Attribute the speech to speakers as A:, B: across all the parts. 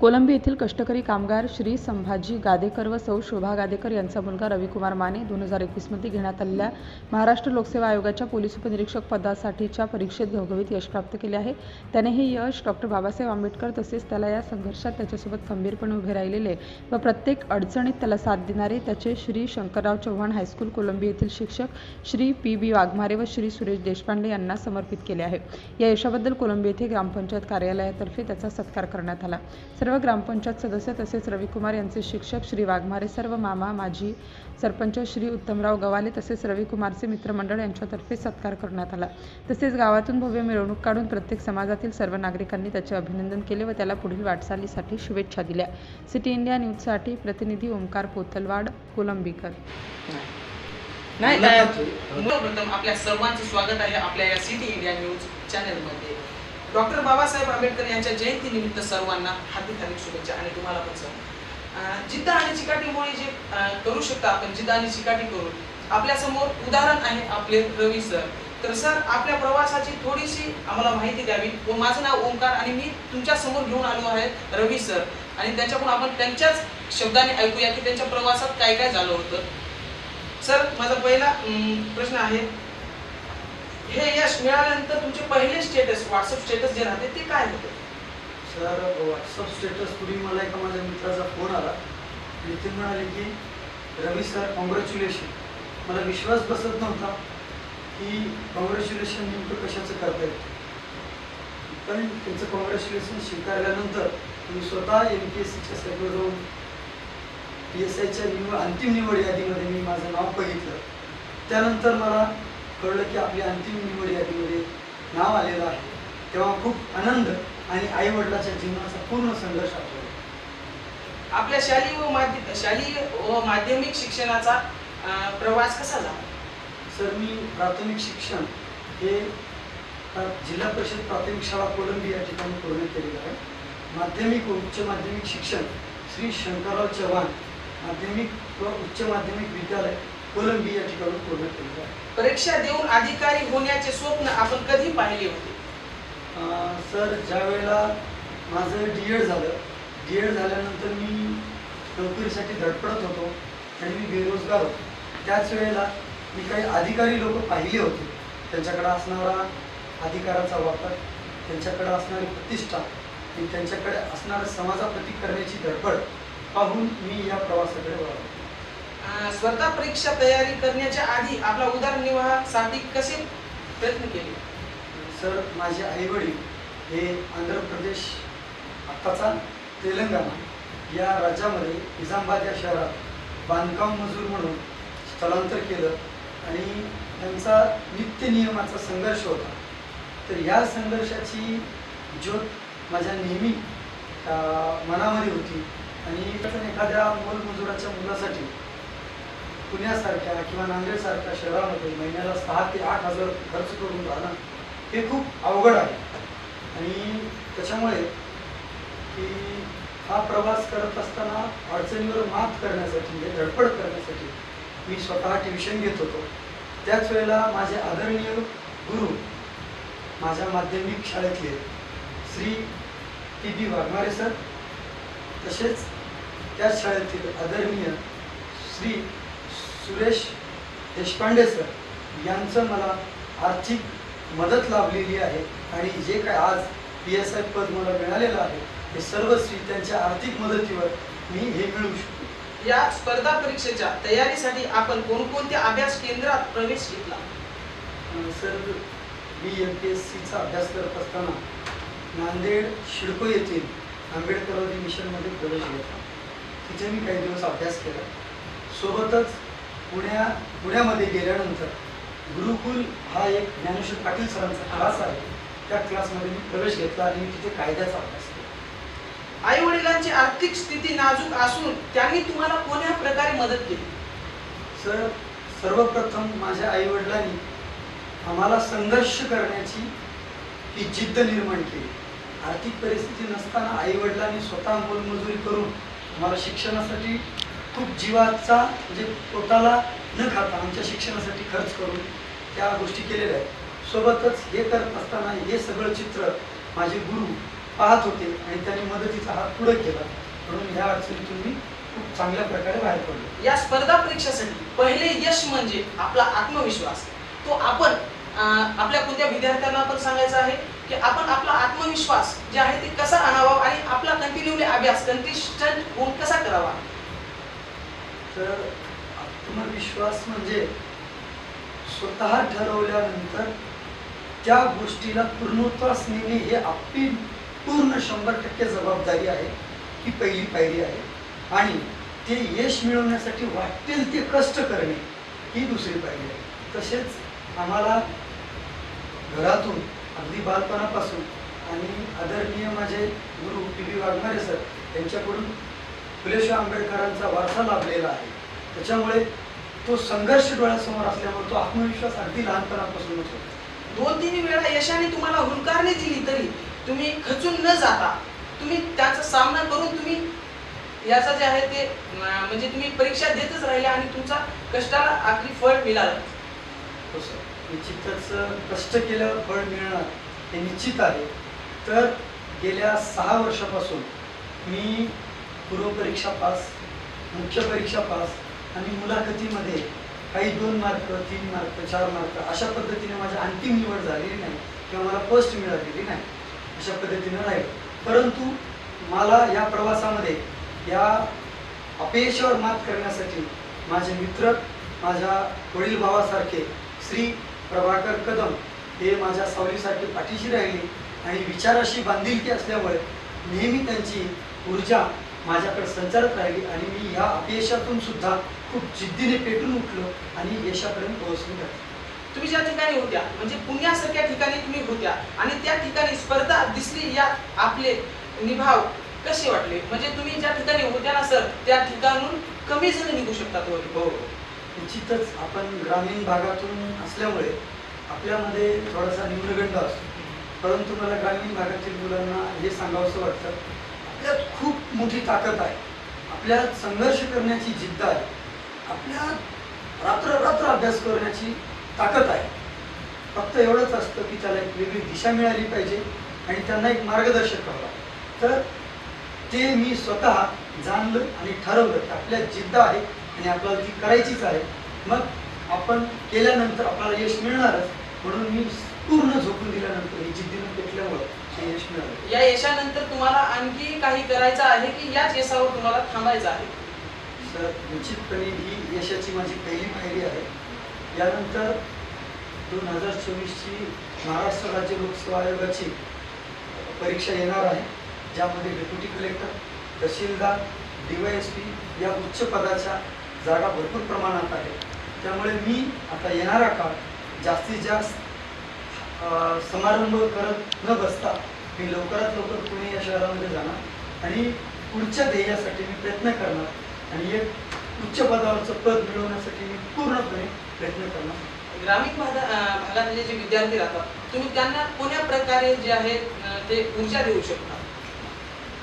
A: कोलंबी येथील कष्टकरी कामगार श्री संभाजी गादेकर व सौ शोभा गादेकर यांचा मुलगा रविकुमार माने दोन हजार एकवीसमध्ये घेण्यात आलेल्या महाराष्ट्र लोकसेवा आयोगाच्या पोलीस उपनिरीक्षक पदासाठीच्या परीक्षेत घवघवीत यश प्राप्त केले आहे. त्याने हे यश डॉक्टर बाबासाहेब आंबेडकर तसेच त्याला या संघर्षात त्याच्यासोबत खंबीरपणे उभे राहिलेले व प्रत्येक अडचणीत त्याला साथ देणारे त्याचे श्री शंकरराव चव्हाण हायस्कूल कोलंबी येथील शिक्षक श्री पी बी वाघमारे व श्री सुरेश देशपांडे यांना समर्पित केले आहे. या यशाबद्दल कोलंबी येथे ग्रामपंचायत कार्यालयातर्फे त्याचा सत्कार करण्यात आला. सर्व ग्रामपंचायत सदस्य तसेच रविकुमार यांचे शिक्षक श्री वाघमारे सर्व मामा माजी सरपंच श्री उत्तमराव गवाले तसेच रविकुमारचे मित्रमंडळ यांच्यातर्फे सत्कार करण्यात आला. तसेच गावातून भव्य मिरवणूक काढून प्रत्येक समाजातील सर्व नागरिकांनी त्याचे अभिनंदन केले व त्याला पुढील वाटचालीसाठी शुभेच्छा दिल्या. सिटी इंडिया न्यूजसाठी प्रतिनिधी ओंकार पोतलवाड कोलंबीकर.
B: नाही आपल्या सर्वांचं स्वागत आहे आपल्या या सिटी इंडिया न्यूज चॅनलमध्ये. डॉक्टर बाबासाहेब आंबेडकर यांच्या जयंतीनिमित्त सर्वांना हार्दिक हार्दिक शुभेच्छा आणि तुम्हाला पण सर. जिद्द आणि चिकाटीमुळे जे करू शकता आपण जिद्द आणि चिकाटी करून आपल्यासमोर उदाहरण आहे आपले रवी सर. तर सर आपल्या प्रवासाची थोडीशी आम्हाला माहिती द्यावी. व माझं नाव ओंकार आणि मी तुमच्यासमोर घेऊन आलो आहे रवी सर. आणि त्यांच्याकडून आपण त्यांच्याच शब्दाने ऐकूया की त्यांच्या प्रवासात काय काय झालं होतं. सर माझा पहिला प्रश्न आहे. हे यश मिळाल्यानंतर तुमचे पहिले स्टेटस व्हॉट्सअप स्टेटस जे राहते ते काय होते?
C: सर व्हॉट्सअप स्टेटस पूर्वी मला एका माझ्या मित्राचा फोन आला. आणि ते म्हणाले की रवी सर कॉंग्रॅच्युलेशन मला विश्वास बसत नव्हता की कॉंग्रॅच्युलेशन नेमकं कशाचं करता येईल. पण त्यांचं कॉंग्रॅच्युलेशन स्वीकारल्यानंतर मी स्वतः एम पी एस सीच्या साईटवर जाऊन पी एस आयच्या निवड अंतिम निवड यादीमध्ये मी माझं नाव बघितलं. त्यानंतर मला कळलं की आपल्या अंतिम निवड यादीमध्ये नाव आलेलं आहे. तेव्हा खूप आनंद आणि आई वडिलाच्या जीवनाचा पूर्ण संघर्ष आठवला
B: आपल्या शालेय व माध्य शालेय व माध्यमिक शिक्षणाचा अं, प्रवास कसा झाला?
C: सर मी प्राथमिक शिक्षण हे अ, जिल्हा परिषद प्राथमिक शाळा कोलंबी या ठिकाणी पूर्ण केलेलं आहे. माध्यमिक व उच्च माध्यमिक शिक्षण श्री शंकरराव चव्हाण माध्यमिक व उच्च माध्यमिक विद्यालय कोलंबी या ठिकाणी पूर्ण केलेलं आहे
B: परीक्षा देऊन अधिकारी होण्याचे स्वप्न आपण कधी पाहिले होते?
C: अं, सर ज्या वेळेला माझं डी एड झालं डी एड झाल्यानंतर मी नोकरीसाठी धडपडत होतो आणि मी बेरोजगार होतो. त्याच वेळेला मी काही अधिकारी लोक पाहिले होते. त्यांच्याकडे असणारा अधिकाराचा वापर त्यांच्याकडे असणारी प्रतिष्ठा आणि त्यांच्याकडे असणारं समाजाप्रती करण्याची धडपड पाहून मी या प्रवासाकडे वळालो.
B: स्वतः परीक्षा तयारी करण्याच्या आधी आपला उदरनिर्वाहासाठी कसे प्रयत्न केले?
C: सर माझे आईवडील हे आंध्र प्रदेश आत्ताचा तेलंगणा या राज्यामध्ये निजामाबाद या शहरात बांधकाम मजूर म्हणून स्थलांतर केलं आणि त्यांचा नित्य नियमाचा संघर्ष होता. तर या संघर्षाची ज्योत माझ्या नेहमी मनामध्ये होती आणि एखाद्या मोलमजुराच्या मुलासाठी पुण्यासारख्या किंवा नांदेडसारख्या शहरामध्ये महिन्याला सहा ते आठ हजार खर्च करून राहणं हे खूप अवघड आहे. आणि त्याच्यामुळे की हा प्रवास करत असताना अडचणीवर मात करण्यासाठी म्हणजे धडपड करण्यासाठी मी स्वतः ट्युशन घेत होतो. त्याच वेळेला माझे आदरणीय गुरु माझ्या माध्यमिक शाळेतले Shri T B Waghmare sir तसेच त्याच शाळेतील आदरणीय श्री सुरेश देशपांडे सर यांचं मला आर्थिक मदत लाभलेली आहे आणि जे काय आज पी एस आय पद मला मिळालेलं आहे हे सर्व श्री त्यांच्या आर्थिक मदतीवर मी हे मिळवू शकतो.
B: या स्पर्धा परीक्षेच्या तयारीसाठी आपण कोणकोणत्या अभ्यास केंद्रात प्रवेश घेतला?
C: सर मी एम पी एस सीचा अभ्यास करत असताना नांदेड शिडको येथील आंबेडकरवादी मिशनमध्ये प्रवेश घेतला. तिथे मी काही दिवस अभ्यास केला. सोबतच पुण्या पुण्यामध्ये गेल्यानंतर गुरुकुल हा एक ज्ञानेश्वर पाटील सरांचा क्लास आहे. त्या क्लासमध्ये मी प्रवेश घेतला आणि मी तिथे कायद्याचा अभ्यास केला.
B: आई वडिलांची आर्थिक स्थिती नाजूक असून त्यांनी तुम्हाला कोण्या प्रकारे मदत केली?
C: सर सर्वप्रथम माझ्या आईवडिलांनी आम्हाला संघर्ष करण्याची ही जिद्द निर्माण केली. आर्थिक परिस्थिती नसताना आईवडिलांनी स्वतः मोलमजुरी करून आम्हाला शिक्षणासाठी खूप जीवाचा म्हणजे पोटाला न खाता आमच्या शिक्षणासाठी खर्च करून त्या गोष्टी केलेल्या आहेत. सोबतच हे करत असताना हे सगळं चित्र माझे गुरु पाहत होते आणि त्यांनी मदतीचा हात पुढे केला. म्हणून ह्या अडचणीतून मी खूप चांगल्या प्रकारे बाहेर पडलो.
B: या स्पर्धा परीक्षेसाठी पहिले यश म्हणजे आपला आत्मविश्वास. तो आपण आपल्या कोणत्या विद्यार्थ्यांना पण सांगायचं आहे की आपण आपला आत्मविश्वास जे आहे ते कसा आणावा आणि आपला कंटिन्युअली अभ्यास कंटिस्टंट होऊन कसा करावा?
C: तर आत्मविश्वास म्हणजे स्वतः ठरवल्यानंतर त्या गोष्टीला पूर्णत्वास नेणे हे आपली पूर्ण शंभर टक्के जबाबदारी आहे ही पहिली पायरी आहे. आणि ते यश मिळवण्यासाठी वाटेल ते कष्ट करणे ही दुसरी पायरी आहे. तसेच आम्हाला घरातून अगदी बालपणापासून आणि आदरणीय माझे गुरु पी. बी. वाघमारे सर यांच्याकडून फुलेशाह आंबेडकरांचा वारसा लाभलेला आहे. त्याच्यामुळे तो संघर्ष डोळ्यासमोर असल्यामुळे तो आत्मविश्वास अगदी लहानपणापासूनच होता.
B: दोन तीन वेळा यशाने तुम्हाला हुलकारणी दिली तरी तुम्ही खचून न जाता तुम्ही त्याचा सामना करून तुम्ही याचा जे आहे ते म्हणजे तुम्ही परीक्षा देतच राहिले आणि तुमचा कष्टाला आखरी फळ मिळालं.
C: हो सर निश्चितच कष्ट केल्यावर फळ मिळणार हे निश्चित आहे. तर गेल्या सहा वर्षापासून मी पूर्वपरीक्षा पास मुख्य परीक्षा पास आणि मुलाखतीमध्ये काही दोन मार्क तीन मार्क चार मार्क अशा पद्धतीने माझी अंतिम निवड झालेली नाही किंवा मला पोस्ट मिळालेली नाही अशा पद्धतीनं राहील. परंतु मला या प्रवासामध्ये या अपयशावर मात करण्यासाठी माझे मित्र माझ्या वडील भावासारखे श्री प्रभाकर कदम हे माझ्या सावलीसारखे पाठीशी राहिले आणि विचाराशी बांधिलकी असल्यामुळे नेहमी त्यांची ऊर्जा माझ्याकडे संचारत राहिली आणि मी या अपयशातून सुद्धा खूप जिद्दीने पेटून उठलो आणि यशापर्यंत पोहोचलो.
B: तुम्ही ज्या ठिकाणी होत्या म्हणजे पुण्यासारख्या ठिकाणी तुम्ही होत्या आणि त्या ठिकाणी स्पर्धा दिसली या आपले निभाव कसे वाटले? म्हणजे तुम्ही ज्या ठिकाणी होत्या ना सर त्या ठिकाणून कमी जण निघू शकतात.
C: हो. निश्चितच आपण ग्रामीण भागातून असल्यामुळे आपल्यामध्ये थोडासा न्यूनगंड असतो. परंतु मला ग्रामीण भागातील मुलांना हे सांगावंसं वाटतं आपल्यात खूप मोठी ताकद आहे. आपल्यात संघर्ष करण्याची जिद्द आहे. आपल्यात रात्र रात्र अभ्यास करण्याची ताकद आहे. फक्त एवढंच असतं की त्याला एक वेगळी दिशा मिळाली पाहिजे आणि त्यांना एक मार्गदर्शक हवा तर ते मी स्वतः जाणलं आणि ठरवलं की आपल्या जिद्द आहे आणि आपल्याला ती करायचीच आहे. मग आपण केल्यानंतर आपल्याला यश मिळणारच म्हणून मी पूर्ण झोपून दिल्यानंतर ही जिद्दीनं पेटल्यामुळं यश मिळालं
B: या यशानंतर तुम्हाला आणखी काही करायचं आहे की याच यशावर तुम्हाला थांबायचं आहे?
C: सर निश्चितपणे ही यशाची माझी पहिली पायरी आहे. यानंतर दोन हजार चोवीसची महाराष्ट्र राज्य लोकसेवा आयोगाची परीक्षा येणार आहे ज्यामध्ये deputy collector tehsildar D Y S P या उच्च पदाच्या जागा भरपूर प्रमाणात आहेत. त्यामुळे मी आता येणारा काळ जास्तीत जास्त समारंभ करत न बसता मी लवकरात लवकर पुणे या शहरामध्ये जाणार आणि पुढच्या ध्येयासाठी मी प्रयत्न करणार आणि एक उच्च पदावरचं पद मिळवण्यासाठी मी पूर्णपणे प्रयत्न करणार.
B: ग्रामीण भागा भागातले जे विद्यार्थी राहतात तुम्ही त्यांना कोण्या प्रकारे जे आहे ते ऊर्जा देऊ शकता?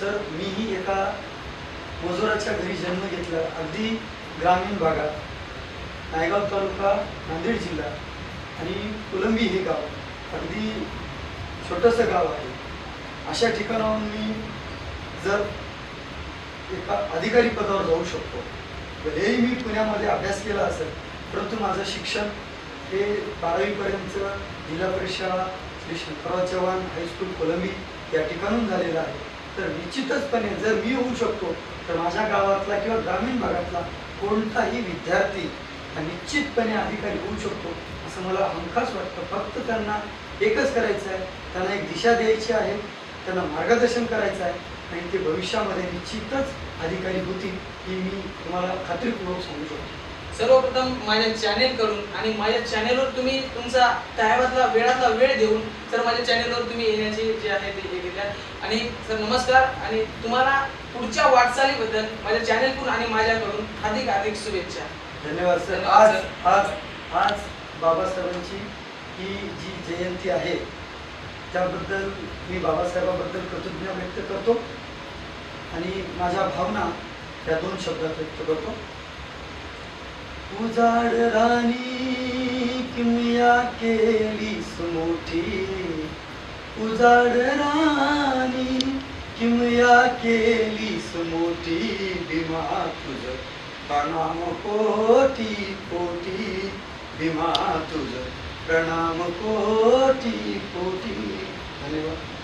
C: सर मीही एका मजुराच्या घरी जन्म घेतला अगदी ग्रामीण भागात. नायगाव तालुका नांदेड जिल्हा आणि कोलंबी हे गाव. अगदी छोटंसं गाव आहे. अशा ठिकाणाहून मी जर एका अधिकारी पदावर जाऊ शकतो भलेही मी पुण्यामध्ये अभ्यास केला असेल परंतु माझं शिक्षण हे बारावीपर्यंत जिल्हा परिषद श्री शंकरराव चव्हाण हायस्कूल कोलंबी या ठिकाणून झालेलं आहे. तर निश्चितचपणे जर मी होऊ शकतो तर माझ्या गावातला किंवा ग्रामीण भागातला कोणताही विद्यार्थी हा निश्चितपणे अधिकारी होऊ शकतो. असं मला हमखास वाटतं. फक्त त्यांना एकच करायचं आहे. त्यांना एक दिशा द्यायची आहे. त्यांना मार्गदर्शन करायचं आहे. आणि ते भविष्यामध्ये निश्चितच अधिकारी होतील ही मी तुम्हाला खात्रीपूर्वक सांगू शकतो.
B: सर्वप्रथम माझ्या चॅनेल करून आणि माझ्या चॅनेलवर तुम्ही तुमचा टायमातला वेळातला वेळ देऊन सर माझ्या चॅनेलवर तुम्ही येण्याचे जे आहे ते हे केल्या आणि सर नमस्कार. आणि तुम्हाला पुढच्या वाटचालीबद्दल माझ्या चॅनेलकडून आणि माझ्याकडून हार्दिक हार्दिक शुभेच्छा.
C: धन्यवाद सर. आज. आज आज बाबासाहेबांची ही जी जयंती आहे त्याबद्दल मी बाबासाहेबाबद्दल कृतज्ञ व्यक्त करतो आणि माझ्या भावना या दोन शब्दात व्यक्त करतो. उजाड राणी किमया केली समोठी. उजाड राणी किमया केली समोठी. भीमा तुझ प्रणाम कोटी कोटी भीमा तुझ. प्रणाम कोटी कोटी. धन्यवाद.